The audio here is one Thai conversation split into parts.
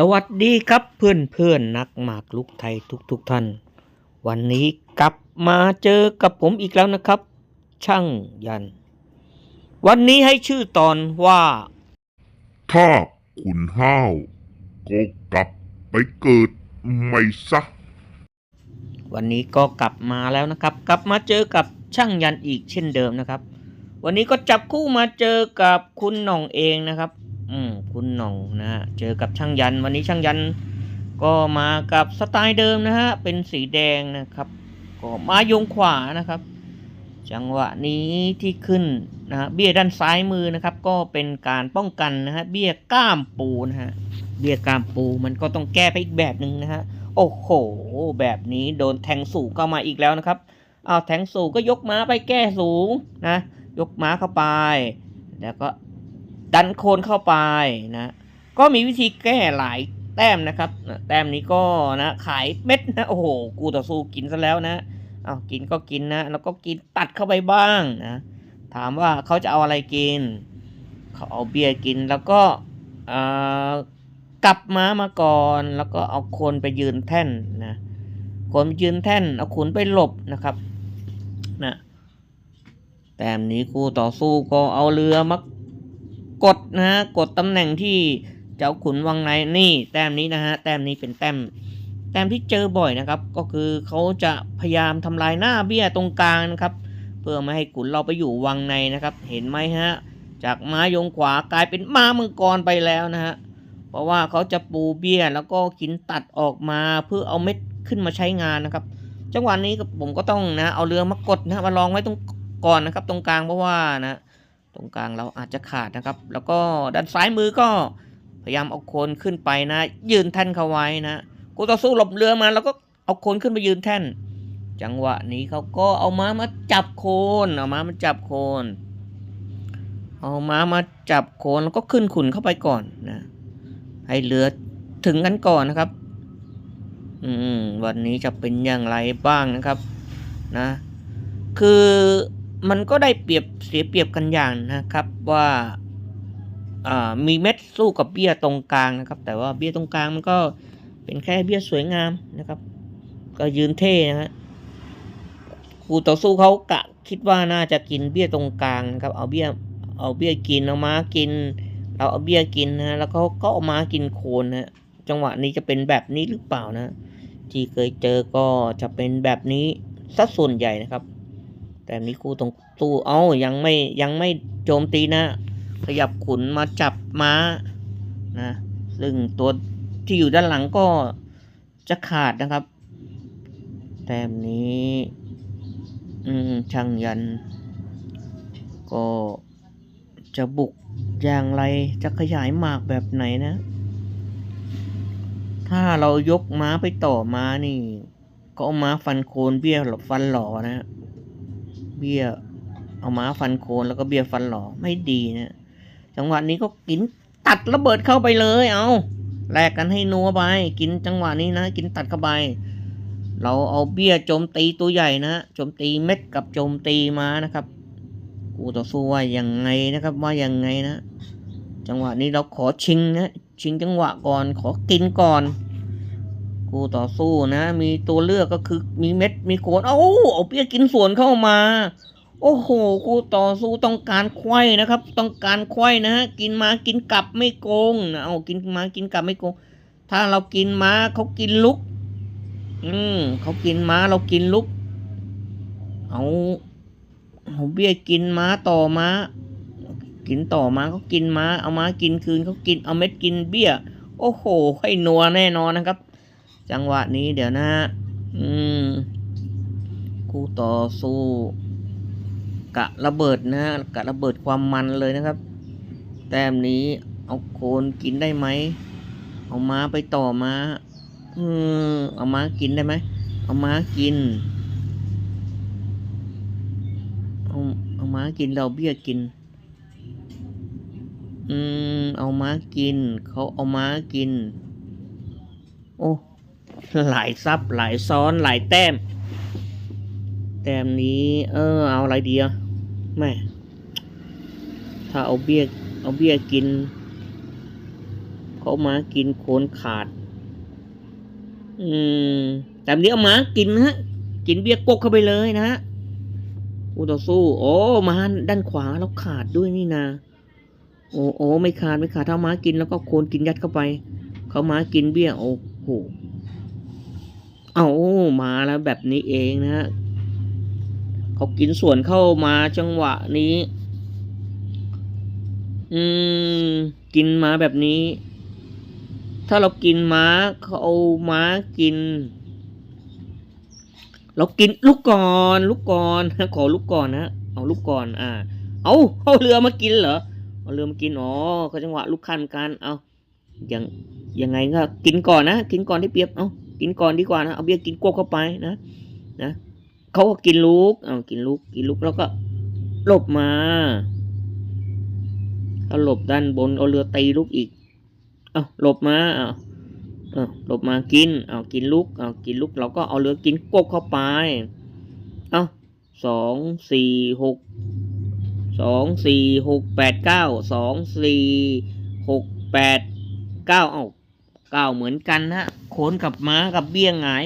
สวัสดีครับเพื่อนเพื่อนๆนักหมากลุกไทยทุกทุกๆท่าน วันนี้กลับมาเจอกับผมอีกแล้วนะครับ ช่างยัน วันนี้ให้ชื่อตอนว่า ถ้าคุณห้าวก็กลับไปเกิดใหม่ซะวันนี้ก็กลับมาแล้วนะครับ กลับมาเจอกับช่างยันอีกเช่นเดิมนะครับ วันนี้ก็จับคู่มาเจอกับคุณหน่องเองนะครับ อืมคุณหน่องนะฮะเจอกับช่างยัน วันนี้ช่างยัน ก็มากับสไตล์เดิมนะฮะ เป็นสีแดงนะครับ ก็มายงขวานะครับ จังหวะนี้ที่ขึ้นนะฮะเบี้ยด้านซ้ายมือนะครับ ก็เป็นการป้องกันนะฮะเบี้ยก้ามปูนะฮะเบี้ยก้ามปูมันก็ต้องแก้ไปอีกแบบหนึ่งนะฮะโอ้โห แบบนี้โดนแทงสูงเข้ามาอีกแล้วนะครับเอาแทงสูงก็ยกม้าไปแก้สูงนะ ยกม้าเข้าไป แล้วก็ ดันโคนเข้าไปนะ ก็มีวิธีแก้หลายแต้มนะครับแต้มนี้ก็นะขายเม็ดนะโอ้โหกูต่อสู้กินซะแล้วนะเอากินก็กินนะ แล้วก็กินตัดเข้าไปบ้างนะถามว่าเขาจะเอาอะไรกิน เขาเอาเบียร์กินแล้วก็อ่ากลับม้ามาก่อนแล้วก็เอาคนไปยืนแท่นนะคนไปยืนแท่นเอาขุนไปหลบนะครับนะแต้มนี้คู่ต่อสู้ก็เอาเรือมา กดนะฮะกดตำแหน่งที่เจ้าขุนวังในนี่ แต้มนี้นะฮะแต้มนี้เป็นแต้มแต้มที่เจอบ่อยนะครับ ก็คือเขาจะพยายามทำลายหน้าเบี้ยตรงกลางนะครับ เพื่อไม่ให้ขุนเราไปอยู่วังในนะครับ เห็นไหมฮะจากม้ายงขวากลายเป็นม้ามังกรไปแล้วนะฮะเพราะว่าเขาจะปูเบี้ยแล้วก็กินตัดออกมาเพื่อเอาเม็ดขึ้นมาใช้งานนะครับ จังหวะนี้ผมก็ต้องนะเอาเรือมากดนะมาลองไว้ตรงก่อนนะครับ ตรงกลางเพราะว่านะ ตรงกลางเราอาจจะขาดนะครับ แล้วก็ด้านซ้ายมือก็พยายามเอาโคนขึ้นไปนะ ยืนแท่นเขาไว้นะกูต่อสู้หลบเรือมาแล้วก็เอาโคนขึ้นไปยืนแท่น จังหวะนี้เขาก็เอาม้ามาจับโคนเอาม้ามาจับโคนเอาม้ามาจับโคนแล้วก็ขึ้นขุนเข้าไปก่อนนะให้เรือถึงกันก่อนนะครับ อืมวันนี้จะเป็นอย่างไรบ้างนะครับ นะ คือ มันก็ได้เปรียบเสียเปรียบกันอย่างนะครับว่าามีเม็ดสู้กับเบี้ยตรงกลางนะครับ แต่ว่าเบี้ยตรงกลางมันก็เป็นแค่เบี้ยสวยงามนะครับ ก็ยืนเท่นะฮะคู่ต่อสู้เขากะคิดว่าน่าจะกินเบี้ยตรงกลางนะครับ เอาเบี้ยเอาเบี้ยกินเอาม้ากิน เราเอาเบี้ยกินนะแล้วเขาก็เอาม้ากินโคนนะจังหวะนี้จะเป็นแบบนี้หรือเปล่านะ ที่เคยเจอก็จะเป็นแบบนี้สัดส่วนใหญ่นะครับ แต่นี้คู่ตรงตู้เอ้ายังไม่ยังไม่โจมตีนะ ขยับขุนมาจับม้านะซึ่งตัวที่อยู่ด้านหลังก็จะขาดนะครับ แต้มนี้ อืมช่างยัน ก็จะบุกอย่างไรจะขยายหมากแบบไหนนะ ถ้าเรายกม้าไปต่อม้านี่ ก็เอาม้าฟันโคนเบี้ยฟันหล่อนะ เบี้ยเอาม้าฟันโคนแล้วก็เบี้ยฟันหล่อไม่ดีนะจังหวะนี้ก็กินตัดระเบิดเข้าไปเลย เอาแลกกันให้นัวไป กินจังหวะนี้นะ กินตัดเข้าไป เราเอาเบี้ยโจมตีตัวใหญ่นะโจมตีเม็ดกับโจมตีมานะครับกูต่อสู้ว่ายังไงนะครับ ว่ายังไงนะ จังหวะนี้เราขอชิงนะชิงจังหวะก่อน ขอกินก่อน กูต่อสู้นะ มีตัวเลือกก็คือมีเม็ดมีโคนเอ้าเอาเปียกินสวนเข้ามา โอ้โหกูต่อสู้ต้องการไขว้นะครับ ต้องการไขว้นะฮะกินมากินกลับไม่โกงนะเอากินมากินกลับไม่โกง ถ้าเรากินมาเขากินลุก อืมเขากินมาเรากินลุก เอาเอาเบี้ยกินม้าต่อม้า กินต่อมาเขากินม้า เอาม้ากินคืนเขากินเอาเม็ดกินเบี้ย โอ้โหให้นัวแน่นอนนะครับ จังหวะนี้เดี๋ยวนะอืมคู่ต่อสู้กะระเบิดนะกะระเบิดความมันเลยนะครับ แต้มนี้เอาโคนกินได้ไหมเอาม้าไปต่อมาอืมเอาม้ากินได้ไหมเอาม้ากินเอาเอาม้ากินเราเบี้ยกิน อืม เอาม้ากิน เขาเอาม้ากิน โอ้ หลายซับหลายซ้อนหลายแต้ม แต้มนี้ เออ เอาอะไรดีอะแม่ถ้าเอาเบี้ยเอาเบี้ยกิน เขามากินโคนขาด อืมแต่นี้เอามากินนะฮะ กินเบี้ยกกเข้าไปเลยนะฮะคู่ต่อสู้ โอ้มาด้านขวาแล้วขาดด้วยนี่นาโอ้โอ้ไม่ขาดไม่ขาดถ้าม้ากินแล้วก็โคนกินยัดเข้าไป เขาม้ากินเบี้ยโอ้โห เอามาแล้วแบบนี้เองนะฮะเขากินส่วนเข้ามาจังหวะนี้ อืม กินมาแบบนี้ ถ้าเรากินม้าเขาเอาม้ากิน เรากินลูกก่อนลูกก่อนขอลูกก่อนนะเอาลูกก่อน อ่า เอาเอาเรือมากินเหรอเอาเรือมากินอ๋อเขาจังหวะลูกคันกันเอายังยังไงก็กินก่อนนะกินก่อนที่เปรียบเอา กินก่อนดีกว่านะเอาเบียร์กินกวบเข้าไปนะนะเขาก็กินลูกเอากินลูกกินลูกแล้วก็หลบมาเอาหลบด้านบนเอาเรือตีลูกอีกเอาหลบมาเอาเออหลบมากินเอากินลูกเอากินลูกเราก็เอาเรือกินกบเข้าไปเอาสองสี่หกสองสี่หกแปดเก้าสองสี่หกแปดเก้าเอาเก้าเหมือนกันนะ ขนกับม้ากับเบี้ยงหงาย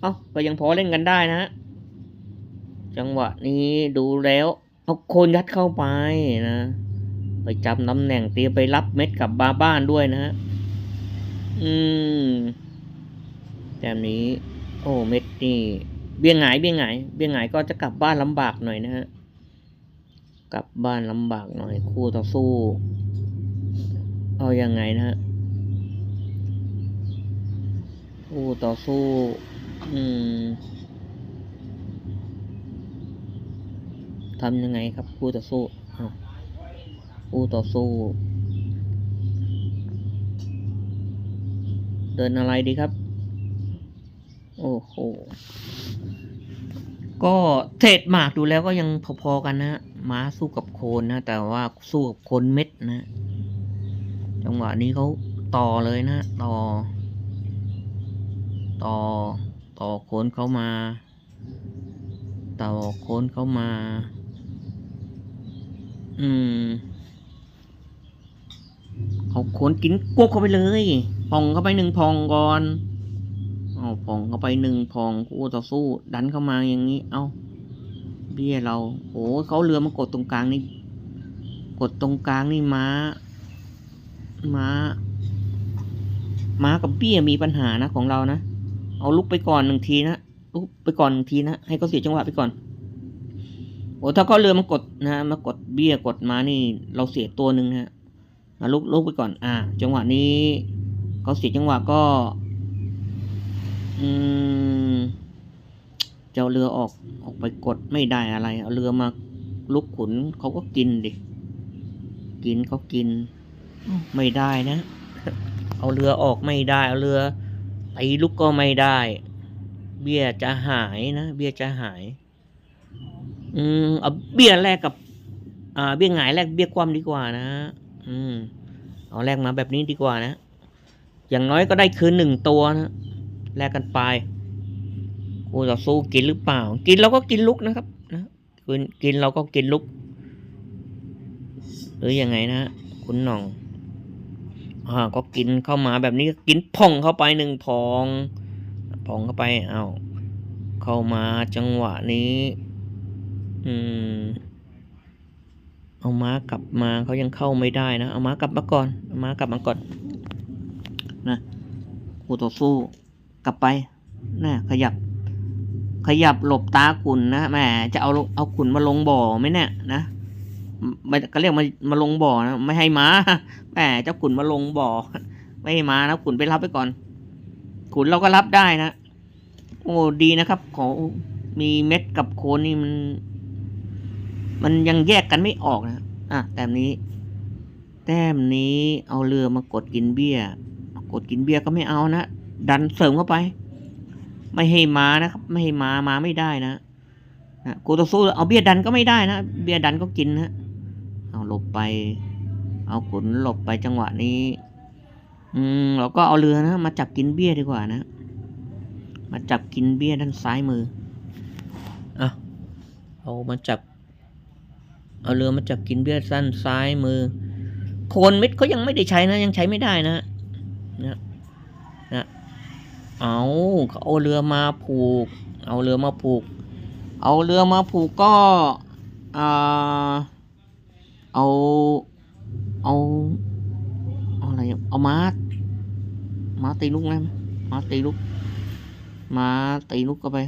เอาก็ยังพอเล่นกันได้นะจังหวะนี้ดูแล้วเอาโคนยัดเข้าไปนะ ไปจำตำแหน่งเตียไปรับเม็ดกับบาบ้านด้วยนะฮะอืมแบบนี้ โอ้เม็ดนี่เบี้ยงหงายเบี้ยงหงายเบี้ยงหงายก็จะกลับบ้านลำบากหน่อยนะฮะกลับบ้านลำบากหน่อยคู่ต่อสู้ เอายังไงนะฮะ คู่ต่อสู้ อืมทำยังไงครับคู่ต่อสู้คู่ต่อสู้ เดินอะไรดีครับ โอ้โห ก็เทรดหมากดูแล้วก็ยังพอๆกันนะม้าสู้กับโคนนะ แต่ว่าสู้กับโคนเม็ดนะ จังหวะนี้เขาต่อเลยนะ ต่อ ต่อโคนเขามาต่อโคนเขามา อืมเขาโคนกินกวบเข้าไปเลยพองเข้าไปหนึ่งพองก่อน เอาพองเข้าไปหนึ่งพองคู่ต่อสู้ ดันเข้ามาอย่างนี้ เอาเบี้ยเราโอ้เขาเรือมากดตรงกลางนี่ กดตรงกลางนี่ม้า ม้า ม้ากับเบี้ยมีปัญหานะของเรานะ เอาลุกไปก่อนหนึ่งทีนะลุกไปก่อนหนึ่งทีนะให้เขาเสียจังหวะไปก่อนโอ้ถ้าเขาเรือมากดนะมากดเบี้ยกดม้านี่เราเสียตัวหนึ่งนะฮะอะลุกลุกไปก่อน อ่า จังหวะนี้เขาเสียจังหวะก็ อืมจะเอาเรือออกออกไปกดไม่ได้อะไรเอาเรือมาลุกขุนเขาก็กินดิกินเขากินอ้าวไม่ได้นะ เอาเรือออกไม่ได้ เอาเรือ ตีลุกก็ไม่ได้ เบี้ยจะหายนะ เบี้ยจะหาย อืมเอาเบี้ยแลกกับ อ่า เบี้ยหงายแลกเบี้ยคว่ำดีกว่านะ อืม เอาแลกมาแบบนี้ดีกว่านะ อย่างน้อยก็ได้คืนหนึ่งตัวนะแลกกันไปคู่ต่อสู้กินหรือเปล่า กินเราก็กินลุกนะครับ นะกินกินเราก็กินลุก หรือยังไงนะ คุณหน่อง อ่าก็กินเข้ามาแบบนี้ก็กินพองเข้าไปหนึ่งพองพองเข้าไปเอาเข้ามาจังหวะนี้ อืม เอาม้ากลับมาเขายังเข้าไม่ได้นะเอาม้ากลับมาก่อนเอาม้ากลับมาก่อนนะคู่ต่อสู้กลับไปนะขยับ ขยับหลบตาขุนนะแหมจะเอาเอาขุนมาลงบ่อไหมเนี่ยนะ ไม่ก็เรียกมามาลงบ่อนะไม่ให้ม้าแหมเจ้าขุนมาลงบ่อ ไม่ให้ม้านะขุนไปรับไปก่อน ขุนเราก็รับได้นะโอ้ดีนะครับขอมีเม็ดกับโคนนี่มัน มันยังแยกกันไม่ออกนะอะแต้มนี้ แต้มนี้เอาเรือมากดกินเบี้ย กดกินเบี้ยก็ไม่เอานะดันเสริมเข้าไป ไม่ให้มานะครับ ไม่ให้มามาไม่ได้นะนะกูต่อสู้เอาเบี้ยดันก็ไม่ได้นะ เบี้ยดันก็กินนะ เอาหลบไป เอาขุนหลบไปจังหวะนี้ อืมเราก็เอาเรือนะ มาจับกินเบี้ยดีกว่านะ มาจับกินเบี้ยด้านซ้ายมืออะเอามาจับ เอาเรือมาจับกินเบี้ยสั้นซ้ายมือ โคนเม็ดเขายังไม่ได้ใช้นะ ยังใช้ไม่ได้นะนะนะเอาเขาเอาเรือมาผูก เอาเรือมาผูก เอาเรือมาผูกก็อ่า เอา เอา เอาอะไร เอาม้า ม้าตีลูกได้ไหมม้าตีลูก ม้าตีลูกก็ไป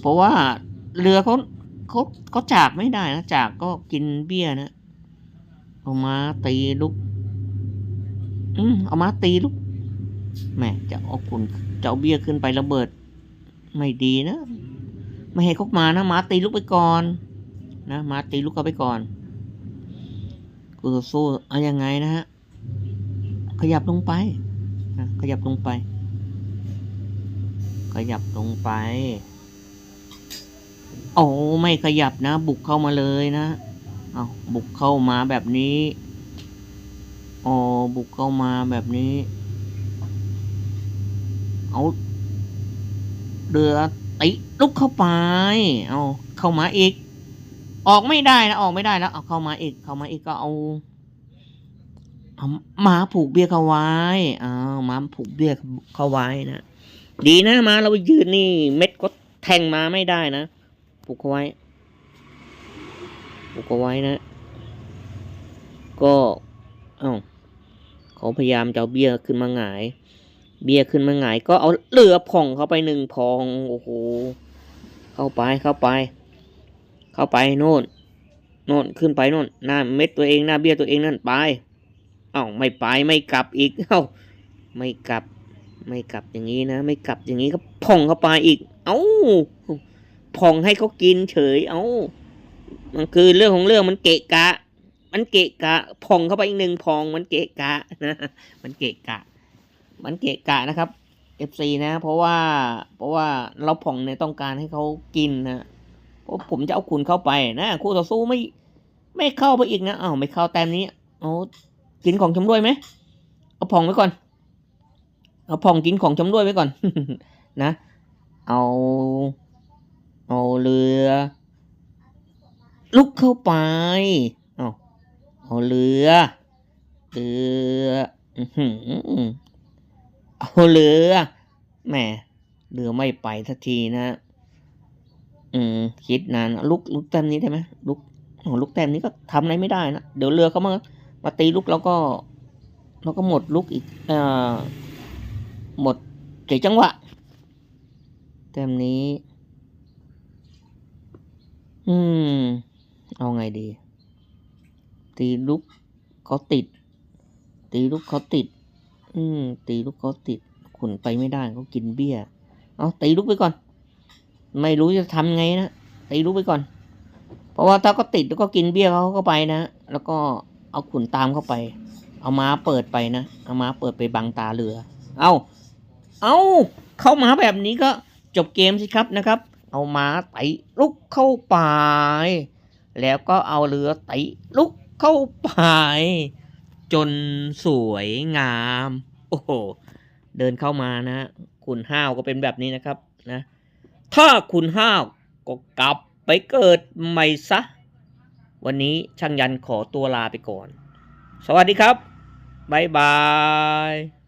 เพราะว่าเรือเขาเขาเขาจากไม่ได้นะจากก็กินเบี้ยนะ เอาม้าตีลูก อืมเอาม้าตีลูก แม่จะเอาคุณจะเอาเบี้ยขึ้นไประเบิด ไม่ดีนะ ไม่ให้เขามานะม้าตีลูกไปก่อน นะ มาตีลูกเขาไปก่อนกูจะสู้เอายังไงนะฮะ ขยับลงไปนะขยับลงไป ขยับลงไป โอ้ไม่ขยับนะ บุกเข้ามาเลยนะ เอาบุกเข้ามาแบบนี้อ๋อบุกเข้ามาแบบนี้ เอาเรือติลุกเข้าไป เอาเข้ามาอีก ออกไม่ได้นะออกไม่ได้แล้วเอาเข้ามาอีกเข้ามาอีกก็เอาเอาหมาผูกเบี้ยเขาไว้อ้าวม้าผูกเบี้ยเขาไว้นะดีนะมาเรายืนนี่ เม็ดก็แทงมาไม่ได้นะผูกเอาไว้ผูกเอาไว้นะ ก็เอ้าเขาพยายามจะเอาเบี้ยขึ้นมาหงาย เบี้ยขึ้นมาหงาย ก็เอาเรือผ่องเข้าไปหนึ่งพองโอ้โหเข้าไปเข้าไป เข้าไปโน่นโน่นขึ้นไปโน่นหน้าเม็ดตัวเองหน้าเบี้ยตัวเองนั่นไปเอ้าไม่ไปไม่กลับอีกเอ้าไม่กลับ ไม่กลับอย่างนี้นะ ไม่กลับอย่างนี้ก็ผ่องเข้าไปอีก เอ้าผ่องให้เขากินเฉย เอ้ามันคือเรื่องของเรื่องมันเกะกะ มันเกะกะผ่องเข้าไปอีกหนึ่งพองมันเกะกะนะมันเกะกะ มันเกะกะนะครับ FC นะ เพราะว่าเพราะว่าเราผ่องเนี่ยต้องการให้เขากินนะ ผมจะเอาคุณเข้าไปนะคู่ต่อสู้ไม่ ไม่เข้าไปอีกนะอ้าวไม่เข้าแต้มนี้เอากินของชำร่วยไหมเอาผ่องไว้ก่อน เอาผ่องกินของชำร่วยไว้ก่อนนะ เอา เอาเรือ ลุกเข้าไปเอาเอาเรือเรือเออเอาเรือแหมเรือไม่ไปสักทีนะ อืมคิดนานลุกลุกแต้มนี้ได้ไหมลุกโอ้ลุกแต้มนี้ก็ทำอะไรไม่ได้นะเดี๋ยวเรือเขามามาตีลุกแล้วก็แล้วก็หมดลุกอีกเอ่อหมดเสียจังหวะแต้มนี้ อืม เอาไงดี ตีลุกเขาติด ตีลุกเขาติด อืม ตีลุกเขาติดขุนไปไม่ได้เขากินเบี้ย เอาตีลุกไปก่อน ไม่รู้จะทำไงนะตีลุกไปก่อน เพราะว่าถ้าก็ติดแล้วก็กินเบี้ยเขาก็ไปนะ แล้วก็เอาขุนตามเข้าไป เอาม้าเปิดไปนะเอาม้าเปิดไปบังตาเรือ เอาเอาเข้ามาแบบนี้ก็จบเกมสิครับนะครับ เอาม้าไต่ลุกเข้าไปแล้วก็เอาเรือไต่ลุกเข้าไปจนสวยงาม โอ้โห เดินเข้ามานะ คุณห้าวก็เป็นแบบนี้นะครับนะ ถ้าคุณห้าวก็กลับไปเกิดใหม่ซะ วันนี้ช่างยันขอตัวลาไปก่อน สวัสดีครับ บ๊ายบาย